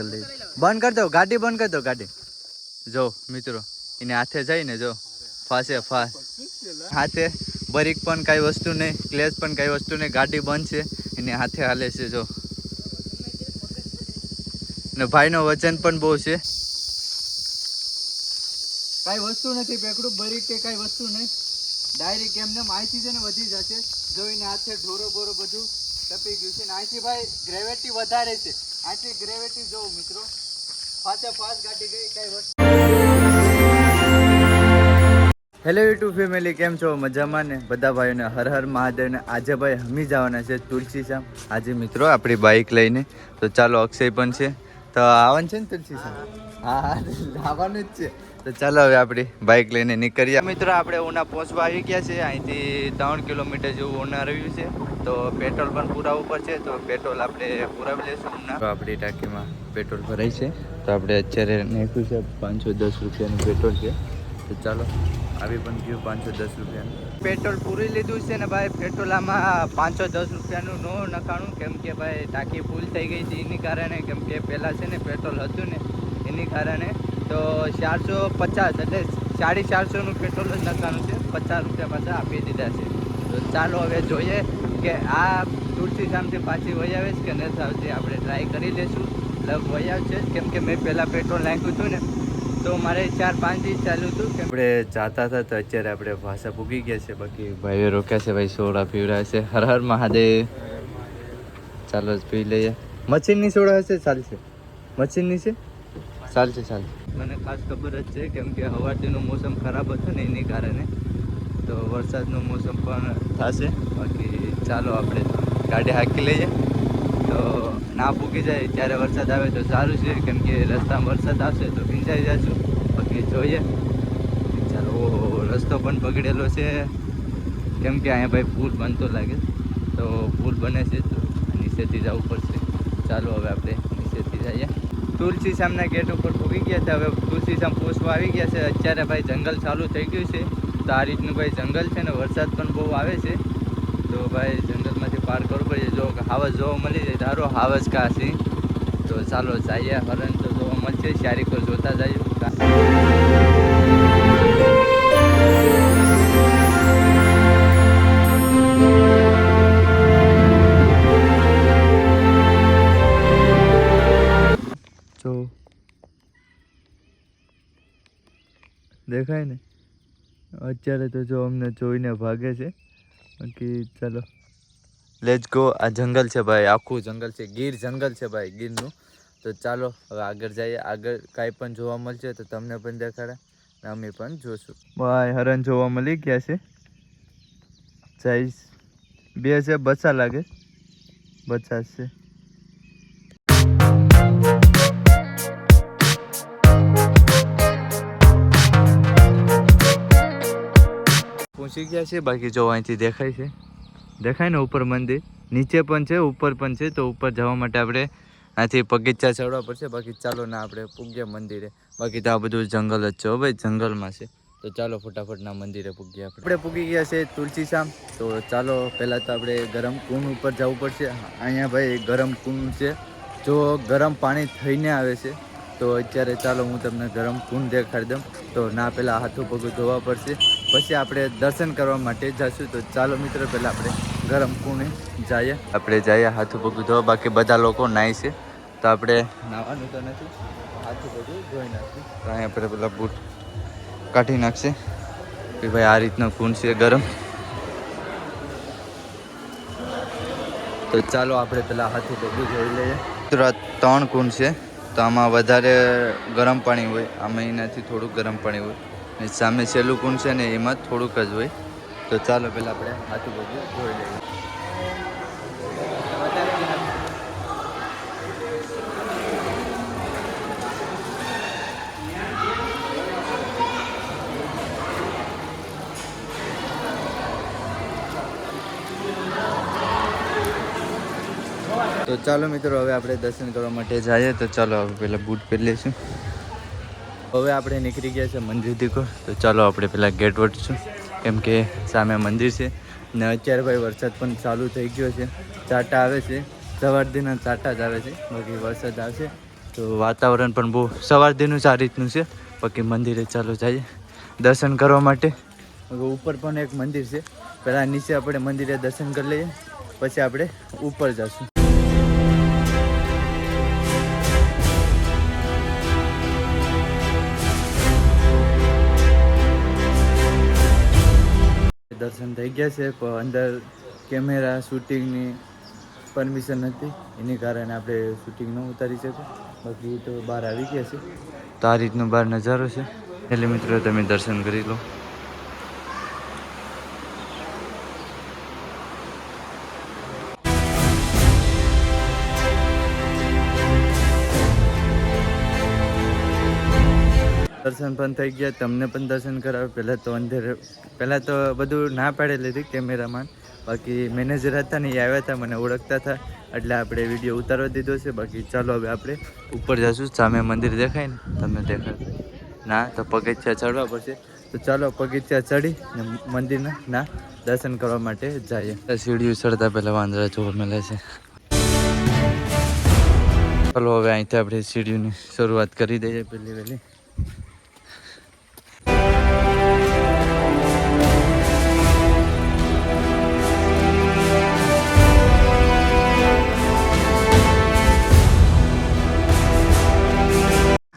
કરી દઈએ બંધ કરી દો, ગાડી બંધ કરી દો, ગાડી. જો, મિત્રો, એને હાથે જઈને જો, ફાસે ફાસ હાથે બરીક પણ કાંઈ વસ્તુ નહીં, ક્લેશ પણ કાંઈ વસ્તુ નહીં, ગાડી બંધ છે, એને હાથે હાલે છે, જો. ને ભાઈનો વજન પણ બહુ છે. કાંઈ વસ્તુ નથી, પેકડું બરીક કે કાંઈ વસ્તુ નહીં. ડાયરેક્ટ એમને માહિતી છે ને વધી જશે. જોઈને હાથે ઢોરો બોરો બધું ટપી ગયું છે. ને અહીંથી ભાઈ ગ્રેવિટી વધારે છે. આટલી ગ્રેવિટી જોઉં મિત્રો. ફાસે ફાસ્ટ ગાડી ગઈ, કઈ વસ્તુ હેલો યુટ્યુબ ફેમિલી કેમ છો? મજામાં ને? બધા ભાઈઓને હર હર મહાદેવને. આજે ભાઈ હમી જવાના છે તુલસી શ્યામ આજે મિત્રો આપણી બાઇક લઈને. તો ચાલો અક્ષય પણ છે. તો આવવાનું છે ને તુલસી શામ? હા આવવાનું જ છે. તો ચાલો હવે આપણી બાઇક લઈને નીકળીએ. મિત્રો આપણે ઉના પહોંચવા આવી ગયા છે. અહીંથી ત્રણ કિલોમીટર જેવું ઉના રહ્યું છે. તો પેટ્રોલ પણ પુરાવવું પડશે તો પેટ્રોલ આપણે પુરાવી લઈશું. તો આપણી ટાંકીમાં પેટ્રોલ ભરાય છે. તો આપણે અત્યારે નાખ્યું છે પાંચસો દસ રૂપિયાનું પેટ્રોલ છે. તો ચાલો આવી પણ ગયું પાંચસો દસ રૂપિયાનું. પેટ્રોલ પૂરી લીધું છે ને ભાઈ પેટ્રોલ આમાં પાંચસો દસ રૂપિયાનું નો નખાણું. કેમ કે ભાઈ ટાંકી ફૂલ થઈ ગઈ છે એની કારણે. કેમ કે પહેલાં છે ને પેટ્રોલ હતું ને એની કારણે. તો ચારસો પચાસ એટલે સાડી ચારસોનું પેટ્રોલ જ નખાણું છે. પચાસ રૂપિયા પાછા આપી દીધા છે. ચાલો હવે જોઈએ કે આ તુલસીધામથી પાછી વહી આવે છે કે ન આવતી આપણે ટ્રાય કરી લઈશું લગ વહી આવશે કેમ કે મેં પહેલાં પેટ્રોલ નાખ્યું હતું ને તો મારે ચાર પાંચ દિવસ ચાલ્યું હતું કે આપણે જાતા હતા તો અત્યારે આપણે ભાષા પૂગી ગયા છે. બાકી ભાઈઓ રોક્યા છે ભાઈ સોડા પીવડાવે છે. હર હર મહાદેવ. ચાલો જ પી લઈએ. મચીનની સોડા હશે ચાલશે. મચીનની છે? ચાલશે ચાલશે. મને ખાસ ખબર જ છે કેમ કે હવારથીનું મોસમ ખરાબ હતું ને એની કારણે. તો વરસાદનું મોસમ પણ થશે. બાકી ચાલો આપણે ગાડી હાંકી લઈએ. તો ના પૂકી જાય ત્યારે વરસાદ આવે તો સારું છે. કેમ કે રસ્તામાં વરસાદ આવશે તો ભીંજાઈ જશું. બાકી જોઈએ. ચાલો રસ્તો પણ પકડેલો છે. કેમ કે અહીંયા ભાઈ પુલ બનતો લાગે. તો પુલ બને છે તો નીચેથી જવું પડશે. ચાલો હવે આપણે નીચેથી જઈએ. તુલસી સામના ગેટ ઉપર પૂગી ગયા છે હવે તુલસી સામ પોસવા આવી ગયા છે. અત્યારે ભાઈ જંગલ ચાલુ થઈ ગયું છે. તો આ રીતનું ભાઈ જંગલ છે ને, વરસાદ પણ બહુ આવે છે. તો ભાઈ જંગલમાંથી પાર કરવું પડે. જો હાવસ જોવા મળી જાય, ધારો હાવસ કાશી તો ચાલો જઈએ, હરણ તો જોવા મળશે શારી પર જોતા જઈએ. દેખાય ને? અત્યારે તો જો અમને જોઈને ભાગે છે. બાકી ચાલો. લેજ ગો આ જંગલ છે ભાઈ આખું જંગલ છે. ગીર જંગલ છે ભાઈ ગીરનું. તો ચાલો હવે આગળ જઈએ. આગળ કાંઈ પણ જોવા મળશે તો તમને પણ દેખાડે ને અમે પણ જોશું. ભાઈ હરણ જોવા મળી ગયા છે. જઈશ બે છે બચ્ચા લાગે. બચ્ચા છે. પહોંચી ગયા છે, બાકી જો અહીંથી દેખાય છે. દેખાય ને ઉપર મંદિર, નીચે પણ છે, ઉપર પણ છે, તો ઉપર જવા માટે આપણે અહીંથી પગીચા ચડવા પડશે. બાકી ચાલો ના આપણે પૂગ્યા મંદિરે. બાકી તો આ બધું જંગલ જ છે ભાઈ, જંગલમાં છે. તો ચાલો ફટાફટના મંદિરે આપણે. આપણે પૂગી ગયા છે તુલસી શામ તો ચાલો, પહેલાં તો આપણે ગરમ કુંડ ઉપર જવું પડશે. અહીંયા ભાઈ ગરમ કુંડ છે. જો ગરમ પાણી થઈને આવે છે, તો અત્યારે ચાલો હું તમને ગરમ કુંડ દેખાડી દઉં. તો ના, પહેલાં હાથું પગું ધોવા પડશે. પછી આપણે દર્શન કરવા માટે જશું. તો ચાલો મિત્રો, પહેલાં આપણે ગરમ કુણે જઈએ. આપણે જઈએ હાથું પગ ધોવા. બાકી બધા લોકો નાય છે. તો આપણે નાવાનું તો નથી. હાથું પગ ધોઈ નાખશું તો અહીંયા આપણે પેલા બૂટ કાઢી નાખશે. કે ભાઈ આ રીતનો કુંડ છે ગરમ. તો ચાલો આપણે પેલા હાથ પગ ધોઈ લઈએ. ત્રણ કુંડ છે. તો આમાં વધારે ગરમ પાણી હોય. આમાં એનાથી થોડુંક ગરમ પાણી હોય. ને સામે છેલ્લું કુંડ છે ને એમાં થોડુંક જ હોય. તો ચાલો પહેલાં આપણે હાથું બધું જોઈ લઈએ. તો ચાલો મિત્રો, હવે આપણે દર્શન કરવા માટે જઈએ. તો ચાલો હવે પહેલાં બૂટ પહેરી લઈશું. હવે આપણે નીકળી ગયા છે મંદિર દીકો તો ચાલો આપણે પહેલાં ગેટ વટશું કેમ કે સામે મંદિર છે ને અત્યારે ભાઈ વરસાદ પણ ચાલુ થઈ ગયો છે. ચાટા આવે છે. સવારથીના ચાટા જ આવે છે. બાકી વરસાદ આવશે. તો વાતાવરણ પણ બહુ સવાર સારી રીતનું છે. બાકી મંદિરે ચાલો જઈએ. દર્શન કરવા માટે. ઉપર પણ એક મંદિર છે. પહેલાં નીચે આપણે મંદિરે દર્શન કરી લઈએ. પછી આપણે ઉપર જઈશું દર્શન થઈ ગયા છે, પણ અંદર કેમેરા, શૂટિંગની પરમિશન નથી એની કારણે આપણે શૂટિંગ ન ઉતારી શકીએ. બાકી તો બહાર આવી ગયા છે. તો આ રીતનો બહાર નજારો છે. એટલે મિત્રો, તમે દર્શન કરી લો. દર્શન પણ થઈ ગયા, તમને પણ દર્શન કરાવે પહેલાં તો અંદર પહેલાં તો બધું ના પાડેલી હતી કેમેરામાં. બાકી મેનેજર હતા ને એ આવ્યા હતા, મને ઓળખતા હતા. એટલે આપણે વીડિયો ઉતારવા દીધો છે. બાકી ચાલો હવે આપણે ઉપર જઈશું સામે મંદિર દેખાય ને, તમને દેખાય. ના, તો પગથિયા ચડવા પડશે. તો ચાલો પગથિયા ચડી ને મંદિરના, ના, દર્શન કરવા માટે જઈએ. સીડીઓ ચડતા પહેલાં વાંદરા જોવા મળે છે. ચાલો હવે અહીંથી આપણે સીડીઓની શરૂઆત કરી દઈએ પહેલી વહેલી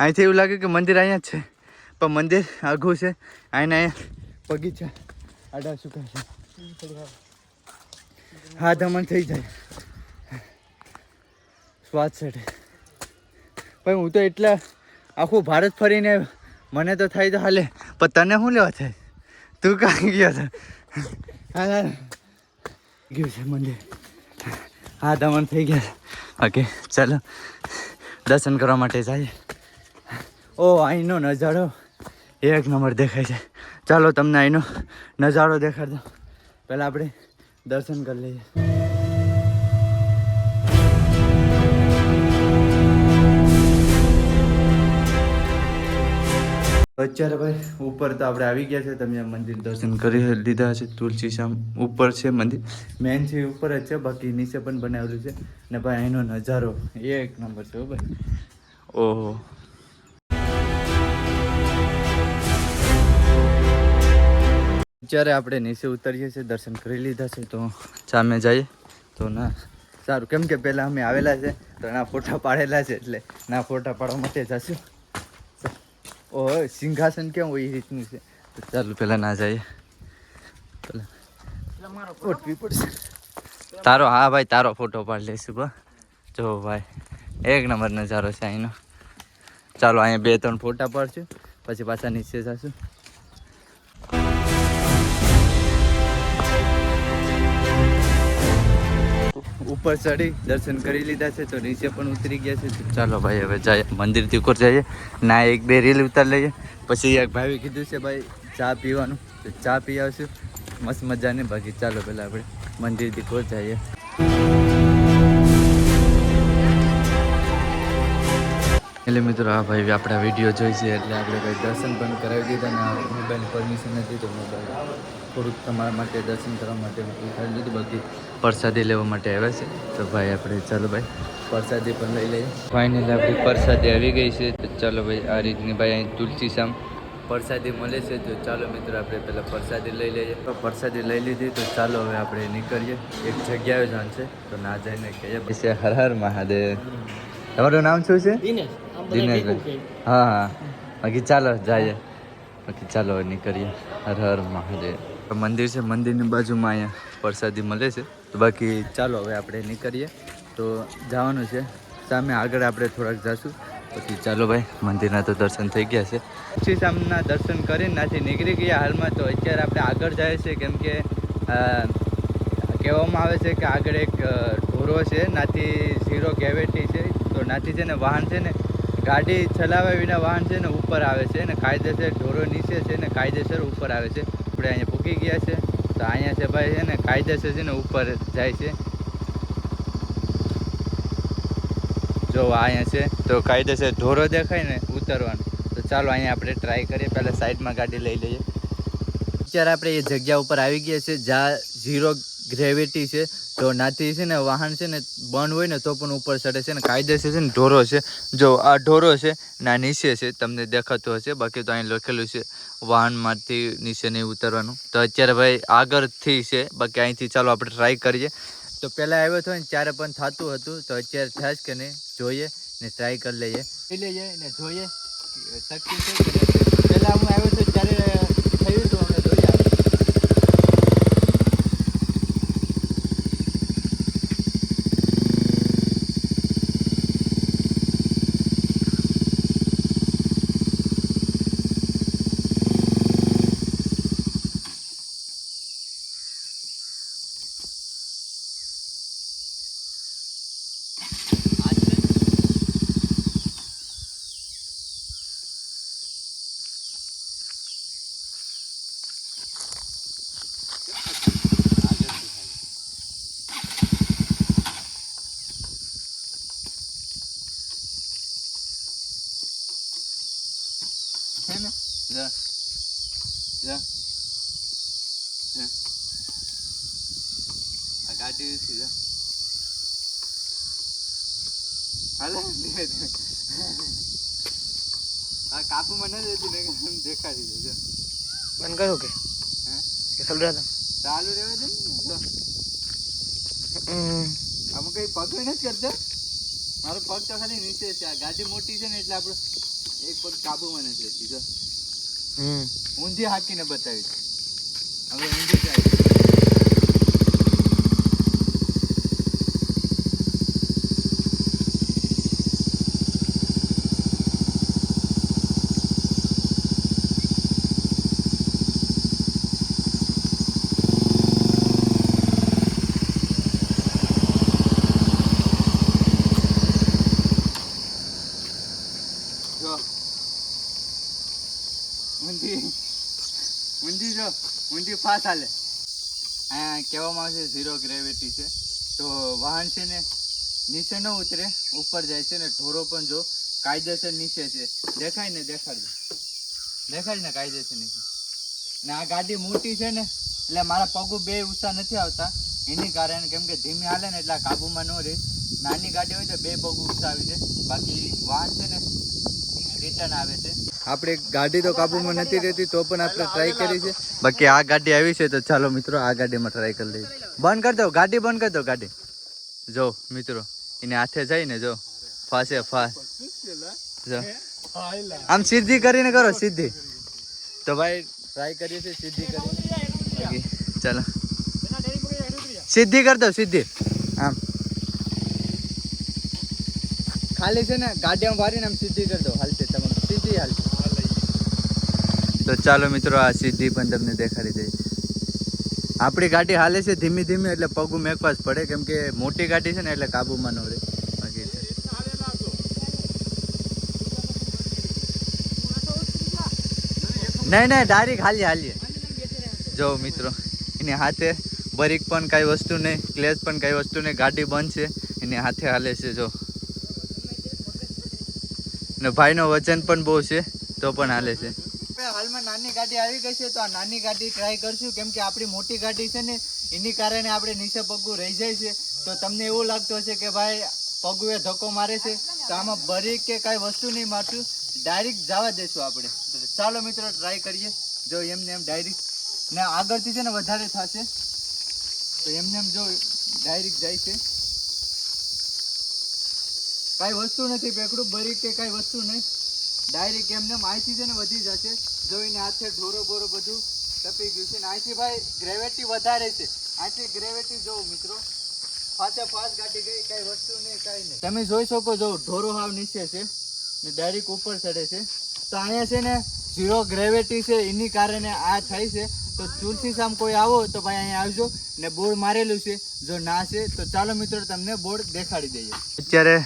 અહીંથી એવું લાગે કે મંદિર અહીંયા છે. પણ મંદિર આઘું છે. અહીંને અહીંયા બગીચા આડા સુકા છે? હા, દમણ થઈ જાય. સ્વાદ સેટે પણ હું તો એટલા આખું ભારત ફરીને મને તો થાય તો હાલે. પણ તને શું લેવા થાય? તું કાંઈ ગયો હા હા ગયું છે મંદિર. હા, દમણ થઈ ગયા ઓકે, ચાલો. દર્શન કરવા માટે જઈએ. ઓ અહીંનો નજારો. એક નંબર દેખાય છે. ચાલો તમને અહીંનો નજારો દેખાડ દો પહેલાં આપણે દર્શન કરી લઈએ. અત્યારે ભાઈ, ઉપર તો આપણે આવી ગયા છે. તમે મંદિર દર્શન કરી લીધા છે. તુલસી શામ ઉપર છે મંદિર. મેન છે ઉપર જ છે. બાકી નીચે પણ બનાવેલું છે. ને ભાઈ અહીંનો નજારો એક નંબર છે ભાઈ. ઓહો. અત્યારે આપણે નીચે ઉતરીએ છીએ દર્શન કરી લીધા છે તો સામે જઈએ. તો ના સારું. કેમ કે પહેલાં અમે આવેલા છે તો ના ફોટા પાડેલા છે એટલે ના ફોટા પાડવા માટે જશું. ઓહ સિંહાસન કેમ હોય એ રીતનું છે? તો ચાલો પહેલાં ના જઈએ. પહેલાં. ઓટવી પડશે તારો હા ભાઈ તારો ફોટો પાડી લઈશું બા જો ભાઈ એક નંબર નજારો છે અહીંનો. ચાલો અહીંયા બે ત્રણ ફોટા પાડશું પછી પાછા નીચે જશું. ઉપર ચડી, દર્શન કરી લીધા છે, તો નીચે પણ ઉતરી ગયા છે. ચાલો ભાઈ, હવે જાય મંદિરથી ઉપર જઈએ. ના, એક, બે રીલ ઉતાર લઈએ. પછી એક ભાઈ કીધું છે, ભાઈ, ચા પીવાનું. તો ચા પી આવશું. મસ્ત મજાની બાકી ચાલો પહેલાં આપણે મંદિરથી ઉપર જઈએ. એટલે મિત્રો આ ભાઈ, આપણા વીડિયો જોઈ છે, એટલે આપણે ભાઈ દર્શન પણ કરાવી દીધા ને મોબાઈલ પરમિશન નથી તો મોબાઈલ થોડુંક તમારા માટે, દર્શન કરવા માટે કરી દીધું બાકી પ્રસાદી લેવા માટે આવ્યા છે. તો ભાઈ આપણે ચાલો ભાઈ પ્રસાદી પણ લઈ લઈએ. ફાઇનલી આપણી પ્રસાદી આવી ગઈ છે. તો ચાલો ભાઈ આ રીતની ભાઈ અહીં તુલસી શામ પ્રસાદી મળે છે. તો ચાલો મિત્રો આપણે પહેલાં પ્રસાદી લઈ લઈએ. તો પ્રસાદી લઈ લીધી. તો ચાલો હવે આપણે નીકળીએ. એક જગ્યાએ જવાનું છે. તો ના જઈને કહીએ પછી હર હર મહાદેવ. તમારું નામ શું છે? દિનેશભાઈ હા હા. બાકી ચાલો જઈએ. બાકી ચાલો હવે નીકળીએ. હર હર મહાદેવ. મંદિર છે મંદિરની બાજુમાં અહીંયા પ્રસાદી મળે છે. તો બાકી ચાલો હવે આપણે નીકળીએ. તો જવાનું છે. સામે આગળ આપણે થોડાક જઈશું પછી ચાલો ભાઈ, મંદિરના તો દર્શન થઈ ગયા છે. શ્રી સામના દર્શન કરીને નાથી નીકળી ગયા. હાલમાં તો અત્યારે આપણે આગળ જાય છે, કેમ કે કહેવામાં આવે છે કે આગળ એક ઢોરો છે. નાથી ઝીરો કેવેટી છે. તો નાથી છે ને વાહન છે ને, ગાડી ચલાવ્યા વિના વાહન છે ને ઉપર આવે છે. ને કાયદેસર ઢોરો નીચે છે ને કાયદેસર ઉપર આવે છે. આપણે અહીંયા પૂકી ગયા છે. તો અહીંયા છે ભાઈ છે ને કાયદેસર છે ને, ઉપર જાય છે. જો અહીંયા છે, તો કાયદેસર ઢોરો દેખાય ને, ઉતરવાનું. તો ચાલો અહીંયા આપણે ટ્રાય કરીએ, પહેલાં સાઈડમાં ગાડી લઈ લઈએ. અત્યારે આપણે એ જગ્યા ઉપર આવી ગયા છે જ્યાં ઝીરો ગ્રેવિટી છે. તો નાથી છે ને, વાહન છે ને બંધ હોય ને તો પણ ઉપર ચડે છે ને, કાયદેસર છે ને, ઢોરો છે. જો આ ઢોરો છે ને, આ નીચે છે, તમને દેખાતું હશે. બાકી તો અહીં લખેલું છે, વાહનમાંથી નીચે નહીં ઉતરવાનું. તો અત્યારે ભાઈ આગળથી છે, બાકી અહીંથી ચાલો આપણે ટ્રાય કરીએ. તો પહેલાં આવ્યો હતો ને, ત્યારે પણ થતું હતું. તો અત્યારે થશે કે નહીં, જોઈએ ને ટ્રાય કરી લઈએ. લઈએ ને જોઈએ. પહેલાં હું આવ્યો હતો ત્યારે થયું હતું અમે જોઈએ આપણે. છે ને જા જા હે. આ ગાડી છે જા આ ન રહેતી ને દેખાડી દે બંધ કરો કે? કે ચાલુ રહ્યા ચાલુ રહેવા દે ને આમાં કઈ પગ નથી કરતા? મારો પગ તો ખાલી નીચે છે આ ગાડી મોટી છે ને એટલે આપડે એક પગ કાબુમાં નથી રહેતી જો ઊંધી હાકીને બતાવી હવે ઊંધી જાય જો ઊંધી ઊંધી જો ઊંધી ફાસ હાલે. અહીંયા કહેવામાં આવે છે ઝીરો ગ્રેવિટી છે. તો વાહન છે ને નીચે ન ઉતરે, ઉપર જાય છે ને ઢોરો પણ જો કાયદેસર નીચે છે. દેખાય ને દેખાડજો દેખાય ને કાયદેસર નીચે. ને આ ગાડી મોટી છે ને, એટલે મારા પગું બે ઊંચા નથી આવતા. એની કારણે કેમ કે ધીમી હાલે ને એટલે કાબુમાં ન રહે. નાની ગાડી હોય તો બે પગ ઊંચા આવી જાય. બાકી વાહન છે ને રિટર્ન આવે છે. આપણે ગાડી તો કાબુમાં નથી રહેતી, તો પણ આપણે ટ્રાય કરી છે. બાકી આ ગાડી આવી છે તો ચાલો મિત્રો, આ ગાડીમાં ટ્રાય કરી લઈએ. બંધ કરી દો, ગાડી બંધ કરી દો, ગાડી. જો, મિત્રો, એને હાથે જઈને જો, ફાસે, ફાસ. જો. આમ સીધી કરીને કરો, સીધી. તો ભાઈ ટ્રાય કરીએ છીએ, સીધી કરી ચાલો. સીધી કરી દો, સીધી. આમ. ખાલી છે ને ગાડી આમ વારીને આમ સીધી કરી દો હાલશે તમે સીધી હાલશે તો ચાલો મિત્રો, આ સીધી પણ તમને દેખાડી દઈ આપણી ગાડી હાલે છે ધીમી ધીમી, એટલે પગું મેકવા જ પડે, કેમ કે મોટી ગાડી છે ને, એટલે કાબુમાં ન રહે. નહીં નહીં ડાયરેક્ટ હાલીએ હાલીએ. જો મિત્રો, એની હાથે બરીક પણ કાંઈ વસ્તુ નહીં ક્લેશ પણ કાંઈ વસ્તુ નહીં, ગાડી બંધ છે, એની હાથે હાલે છે, જો. ને ભાઈનો વજન પણ બહુ છે, તો પણ હાલે છે. નાની ગાડી આવી ગઈ છે, તો આ નાની ગાડી ટ્રાય કરશું. કેમ કે આપણી મોટી ગાડી છે ને, એની કારણે આપણે નીચે પગું રહી જાય છે. તો તમને એવું લાગતું હશે કે ભાઈ પગું ધક્કો મારે છે, તો આમાં બરી કે કાંઈ વસ્તુ નહીં મારશું. ડાયરેક્ટ જવા દેશું આપણે. ચાલો મિત્રો ટ્રાય કરીએ. જો એમને એમ ડાયરેક્ટ ને આગળથી છે ને વધારે થશે. તો એમને એમ જો ડાયરેક્ટ જાય છે. કાંઈ વસ્તુ નથી પેકડું બરી કે કાંઈ વસ્તુ નહીં. ડાયરેક્ટ એમને માહિતી છે ને વધી જશે. જોઈને હાથે ઢોરો બોરો બધું તપી ગયું છે ને અહીંથી ભાઈ ગ્રેવિટી વધારે છે. અહીંથી ગ્રેવિટી જોવો મિત્રો. ફાતે ફાસ ગાટી ગઈ, કાંઈ વસ્તુ નહીં, કઈ નહીં. તમે જોઈ શકો જો ઢોરો હાવ નીચે છે ને ડાયરેક્ટ ઉપર ચડે છે. તો અહીંયા છે ને ઝીરો ગ્રેવિટી છે, એની કારણે આ થાય છે. તો તુલસી સામ કોઈ આવો તો ભાઈ અહીંયા આવજો ને બોર્ડ મારેલું છે. જો ના છે, તો ચાલો મિત્રો તમને બોર્ડ દેખાડી દઈએ. અત્યારે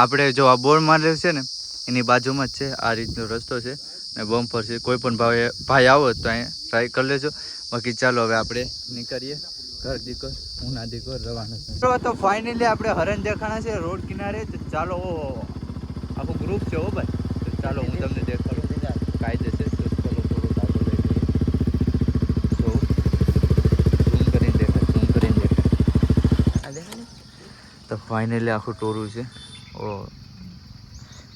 આપણે જો આ બોર્ડ મારેલું છે ને એની બાજુમાં જ છે. આ રીતનો રસ્તો છે ને બમ્પર છે. કોઈ પણ ભાઈ ભાઈ આવો તો અહીંયા ટ્રાય કરી લેજો. બાકી ચાલો હવે આપણે નીકળીએ. ઘર દીકર, હું ના દીકર, રવાના તો ફાઇનલી આપણે હરણ દેખાણા છે રોડ કિનારે. તો ચાલો આખું ગ્રુપ છે હો ભાઈ. તો ચાલો, હું તમને દેખાડું. કાયદે છે? તો ફાઇનલી આખું ટોરું છે. ઓ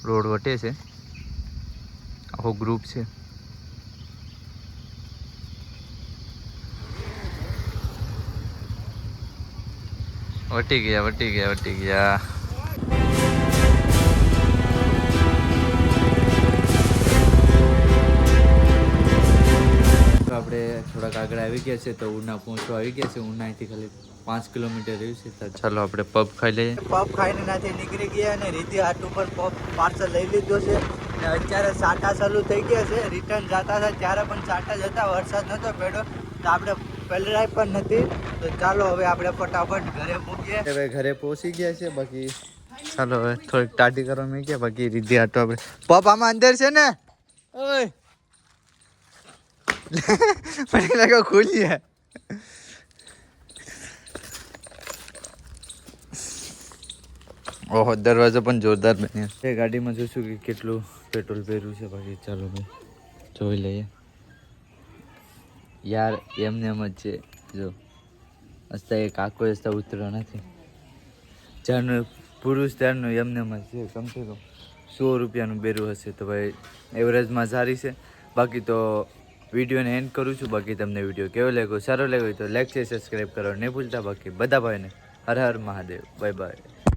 રોડ વટે છે. આખો ગ્રુપ છે. વટી ગયા વટી ગયા વટી ગયા. ગયા છે તો ઉના પહોંચવા આવી ગયા છે. ઉના અહીંથી ખાલી પાંચ કિલોમીટર રહ્યું છે. તો ચાલો આપણે પબ ખાઈ લઈએ. પપ ખાઈને નાથી નીકળી ગયા અને રીતિ હાટ ઉપર પપ પાર્સલ લઈ લીધો છે. અને અત્યારે સાટા ચાલુ થઈ ગયા છે. રિટર્ન જતા હતા. ત્યારે પણ સાટા જતા વરસાદ નહોતો પડ્યો. તો આપણે પહેલાં પણ નથી. તો ચાલો હવે આપણે ફટાફટ ઘરે પહોંચીએ હવે ઘરે પહોંચી ગયા છે. બાકી ચાલો હવે થોડીક ટાટી કરવા મેં ગયા બાકી રીધી આટો આપણે. પપ આમાં અંદર છે ને? ઓય! મને લાગે ખુલી હે ઓહો દરવાજો પણ જોરદાર બન્યો. છે ગાડીમાં જોઈશું કે કેટલું પેટ્રોલ પહેર્યું છે બાકી ચાલો ભાઈ. જોઈ લઈએ. યાર એમને એમ જ છે. જો હસતા એ કાકો હસતા ઉતરો નથી. જ્યારનું પુરુષ ત્યારનું એમને એમ જ છે. કમસે કમ સો રૂપિયાનું બેરું હશે તો ભાઈ એવરેજમાં સારી છે. બાકી તો વિડીયોને એન્ડ કરું છું. બાકી તમને વીડિયો કેવો લાગ્યો, સારો લાગ્યો તો લાઈક છે સબસ્ક્રાઈબ કરો. નહીં ભૂલતા બાકી બધા ભાઈને હર હર મહાદેવ. Bye bye